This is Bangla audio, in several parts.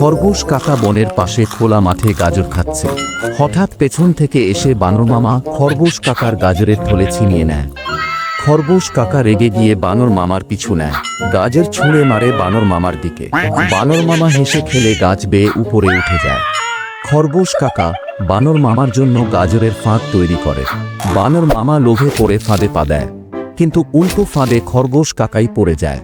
খরগোশ কাকা বনের পাশে খোলা মাঠে গাজর খাচ্ছে। হঠাৎ পেছন থেকে এসে বানর মামা খরগোশ কাকার গাজরের থলে ছিনিয়ে নেয়। খরগোশ কাকা রেগে গিয়ে বানর মামার পিছু নেয়। গাজর ছুঁড়ে মারে বানর মামার দিকে। বানর মামা হেসে খেলে গাছ বেয়ে উপরে উঠে যায়। খরগোশ কাকা বানর মামার জন্য গাজরের ফাঁদ তৈরি করে। বানর মামা লোভে পড়ে ফাঁদে পা দেয়। কিন্তু উল্টো ফাঁদে খরগোশ কাকাই পড়ে যায়।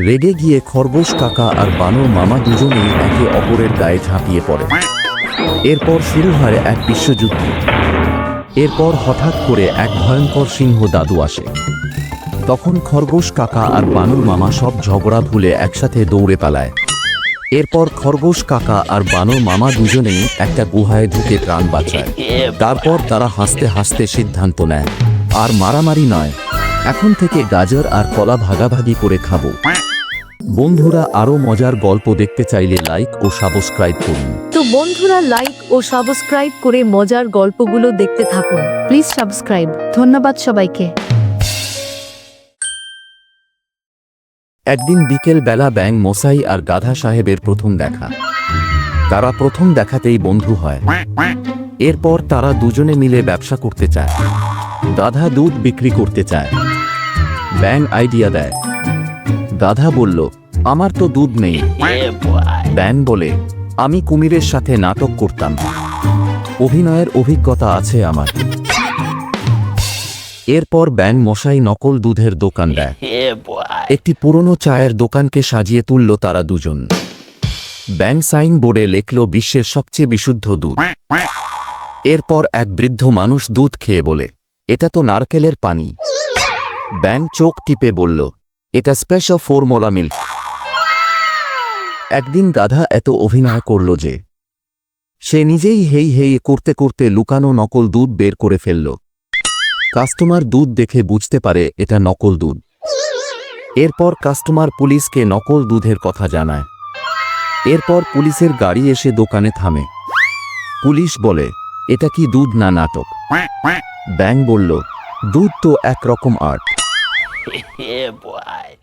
রেগে গিয়ে খরগোশ কাকা আর বানর মামা দুজনেই একে অপরের গায়ে ঝাঁপিয়ে পড়ে। এরপর শুরু হয় এক বিশ্বযুদ্ধ। এরপর হঠাৎ করে এক ভয়ঙ্কর সিংহ দাদু আসে। তখন খরগোশ কাকা আর বানর মামা সব ঝগড়া ভুলে একসাথে দৌড়ে পালায়। এরপর খরগোশ কাকা আর বানর মামা দুজনেই একটা গুহায় ঢুকে প্রাণ বাঁচায়। তারপর তারা হাসতে হাসতে সিদ্ধান্ত নেয়। আর মারামারি নয়। এখন থেকে গাজর আর কলা ভাগাভাগি করে খাব। বন্ধুরা আরও মজার গল্প দেখতে চাইলে লাইক ও সাবস্ক্রাইব করুন। তো বন্ধুরা লাইক ও সাবস্ক্রাইব করে মজার গল্পগুলো দেখতে থাকুন। প্লিজ সাবস্ক্রাইব ধন্যবাদ সবাইকে। একদিন বিকেল বেলা ব্যাং মশাই আর গাধা সাহেবের প্রথম দেখা। তারা প্রথম দেখাতেই বন্ধু হয়। এরপর তারা দুজনে মিলে ব্যবসা করতে চায়। গাধা দুধ বিক্রি করতে চায়। ব্যাং আইডিয়া দেয়। গাধা বলল আমার তো দুধ নেই। ব্যাং বলে আমি কুমিরের সাথে নাটক করতাম। অভিনয়ের অভিজ্ঞতা আছে আমার। এরপর ব্যাং মশাই নকল দুধের দোকান দেয়। একটি পুরনো চায়ের দোকানকে সাজিয়ে তুলল তারা দুজন। ব্যাং সাইন বোর্ডে লেখল বিশ্বের সবচেয়ে বিশুদ্ধ দুধ। এরপর এক বৃদ্ধ মানুষ দুধ খেয়ে বলে এটা তো নারকেলের পানি। ব্যাং চোখ টিপে বলল এটা স্পেশাল ফোরমোলা মিল্ক একদিন গাধা এত অভিনয় করল যে সে নিজেই হেই হেই করতে করতে লুকানো নকল দুধ বের করে ফেলল। কাস্টমার দুধ দেখে বুঝতে পারে এটা নকল দুধ। এরপর কাস্টমার পুলিশকে নকল দুধের কথা জানায়। এরপর পুলিশের গাড়ি এসে দোকানে থামে। পুলিশ বলে, এটা কি দুধ না নাটক? ব্যাং বলল, দুধ তো একরকম আর্ট।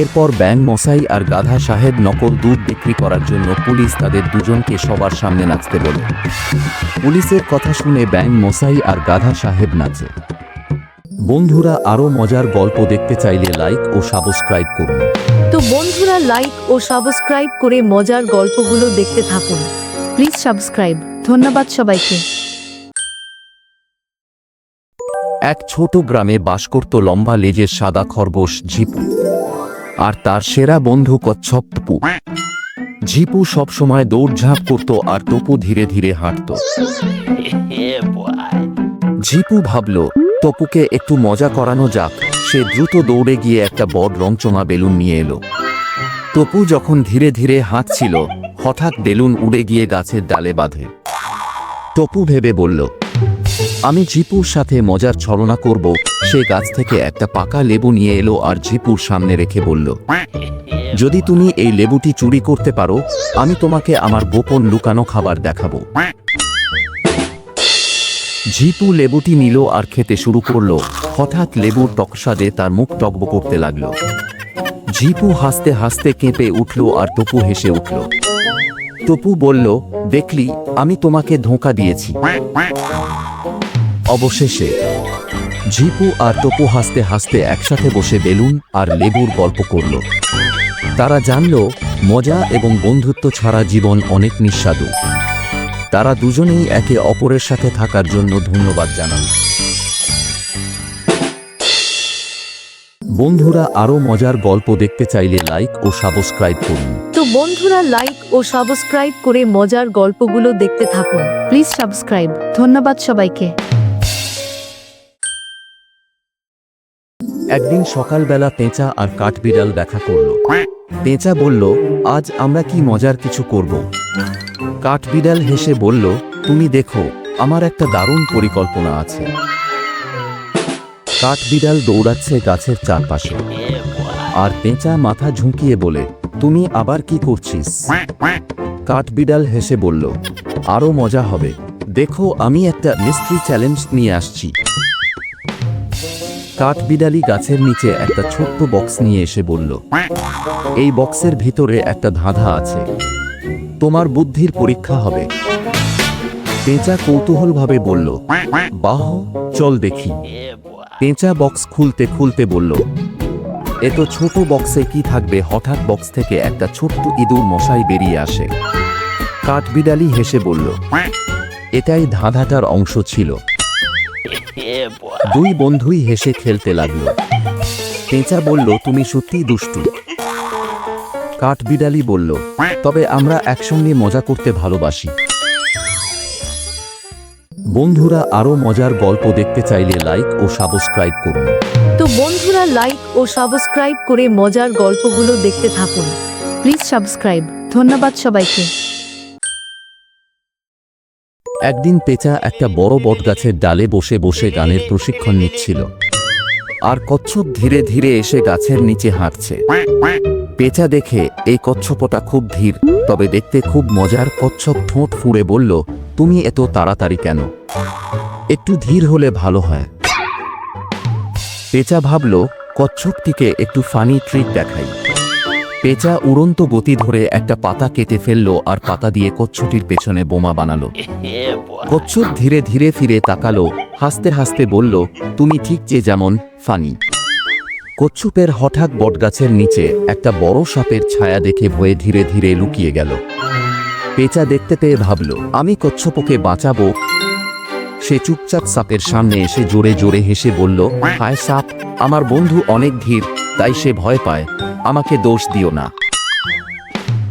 এরপর ব্যাং মশাই আর গাধা সাহেব নকল দুধ বিক্রি করার জন্য পুলিশ তাদের দুজনকে সবার সামনে নাচতে বলে। পুলিশের কথা শুনে ব্যাং মশাই আর গাধা সাহেব নাচে। বন্ধুরা আরও মজার গল্প দেখতে চাইলে লাইক ও সাবস্ক্রাইব করুন। তো বন্ধুরা লাইক ও সাবস্ক্রাইব করে মজার গল্পগুলো দেখতে থাকুন। Please subscribe. ধন্যবাদ সবাইকে। এক ছোট গ্রামে বাস করত লম্বা লেজের সাদা খরগোশ ঝিপু আর তার সেরা বন্ধু কচ্ছপ টপু ঝিপু সবসময় দৌড়ঝাঁপ করত আর টপু ধীরে ধীরে হাঁটত। ঝিপু ভাবল টপুকে একটু মজা করানো যাক। সে দ্রুত দৌড়ে গিয়ে একটা বড় রংচঙা বেলুন নিয়ে এলো। টপু যখন ধীরে ধীরে হাঁটছিল হঠাৎ বেলুন উড়ে গিয়ে গাছের ডালে বাঁধে। টপু ভেবে বলল আমি ঝিপুর সাথে মজার ছলনা করব। সে গাছ থেকে একটা পাকা লেবু নিয়ে এলো আর ঝিপুর সামনে রেখে বলল, যদি তুমি এই লেবুটি চুরি করতে পারো, আমি তোমাকে আমার গোপন লুকানো খাবার দেখাবো। ঝিপু লেবুটি নিল আর খেতে শুরু করল। হঠাৎ লেবুর টকস্বাদে তার মুখ টকব করতে লাগল। ঝিপু হাসতে হাসতে কেঁপে উঠল আর টপু হেসে উঠল। টপু বলল, দেখলি, আমি তোমাকে ধোঁকা দিয়েছি। অবশেষে ঝিপু আর টপু হাসতে হাসতে একসাথে বসে বেলুন আর লেবুর গল্প করল। তারা জানল, মজা এবং বন্ধুত্ব ছাড়া জীবন অনেক নিঃস্বাদু তারা দুজনেই একে অপরের সাথে থাকার জন্য ধন্যবাদ জানান। বন্ধুরা আরও মজার গল্প দেখতে চাইলে লাইক ও সাবস্ক্রাইব করুন। তো বন্ধুরা, লাইক ও সাবস্ক্রাইব করে মজার গল্পগুলো দেখতে থাকুন। Please subscribe. ধন্যবাদ সবাইকে। একদিন সকালবেলা পেঁচা আর কাঠবিড়াল দেখা করল। পেঁচা বলল, আজ আমরা কি মজার কিছু করব? কাঠবিড়াল হেসে বলল, তুমি দেখো, আমার একটা দারুণ পরিকল্পনা আছে। কাঠবিড়াল দৌড়াচ্ছে গাছের চারপাশে। আর পেঁচা মাথা ঝুঁকিয়ে বলে, তুমি আবার কি করছিস? কাঠবিড়াল হেসে বলল, আরও মজা হবে। দেখো, আমি একটা মিস্ট্রি চ্যালেঞ্জ নিয়ে আসছি। কাঠবিড়ালি গাছের নিচে একটা ছোট্ট বক্স নিয়ে এসে বলল, এই বক্সের ভিতরে একটা ধাঁধা আছে। তোমার বুদ্ধির পরীক্ষা হবে। পেঁচা কৌতূহলভাবে বলল, বাহ, চল দেখি। পেঁচা বক্স খুলতে খুলতে বলল এত ছোট বক্সে কি থাকবে? হঠাৎ বক্স থেকে একটা ছোট্ট ইঁদুর মশাই বেরিয়ে আসে। কাঠবিড়ালি হেসে বলল, এটাই ধাঁধাটার অংশ ছিল। দুই বন্ধুই হেসে খেলতে লাগল। পেঁচা বলল তুমি সত্যিই দুষ্টু। কাঠবিড়ালি বলল তবে আমরা একসঙ্গে মজা করতে ভালোবাসি। বন্ধুরা আরও মজার গল্প দেখতে চাইলে লাইক ও সাবস্ক্রাইব করুন। তো বন্ধুরা লাইক ও সাবস্ক্রাইব করে মজার গল্পগুলো দেখতে থাকুন। প্লিজ সাবস্ক্রাইব ধন্যবাদ সবাইকে। একদিন পেঁচা একটা বড় বটগাছের ডালে বসে বসে গানের প্রশিক্ষণ নিচ্ছিল। আর কচ্ছপ ধীরে ধীরে এসে গাছের নিচে হাঁটছে। পেঁচা দেখে এই কচ্ছপটা খুব ধীর, তবে দেখতে খুব মজার কচ্ছপ ঠোঁট ফুঁড়ে বলল, তুমি এত তাড়াতাড়ি কেন? একটু ধীর হলে ভালো হয়। পেঁচা ভাবল, কচ্ছপটিকে একটু ফানি ট্রিক দেখাই। পেঁচা উড়ন্ত গতি ধরে একটা পাতা কেটে ফেলল আর পাতা দিয়ে কচ্ছটির পেছনে বোমা বানালো। কচ্ছপ ধীরে ধীরে ফিরে তাকালো, হাসতে হাসতে বলল, তুমি ঠিক যে যেমন, ফানি। কচ্ছপের হঠাৎ বটগাছের নিচে একটা বড় সাপের ছায়া দেখে ভয়ে ধীরে ধীরে লুকিয়ে গেল। পেঁচা দেখতে পেয়ে ভাবল, আমি কচ্ছপকে বাঁচাবো? সে চুপচাপ সাপের সামনে এসে জোরে জোরে হেসে বলল, হায় সাপ, আমার বন্ধু অনেক ধীর, তাই সে ভয় পায়। আমাকে দোষ দিও না।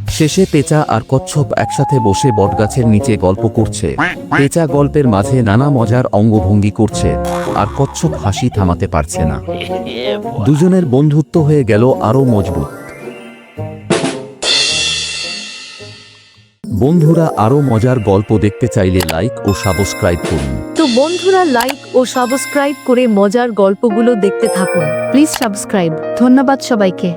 শেষে পেঁচা আর কচ্ছপ একসাথে বসে বটগাছের নিচে গল্প করছে। পেঁচা গল্পের মাঝে নানা মজার অঙ্গভঙ্গি করছে, আর কচ্ছপ হাসি থামাতে পারছে না। দুজনের বন্ধুত্ব হয়ে গেল আরও মজবুত। বন্ধুরা আরও মজার গল্প দেখতে চাইলে লাইক ও সাবস্ক্রাইব করুন। তো বন্ধুরা, লাইক ও সাবস্ক্রাইব করে মজার গল্পগুলো দেখতে থাকুন। Please subscribe. ধন্যবাদ সবাইকে।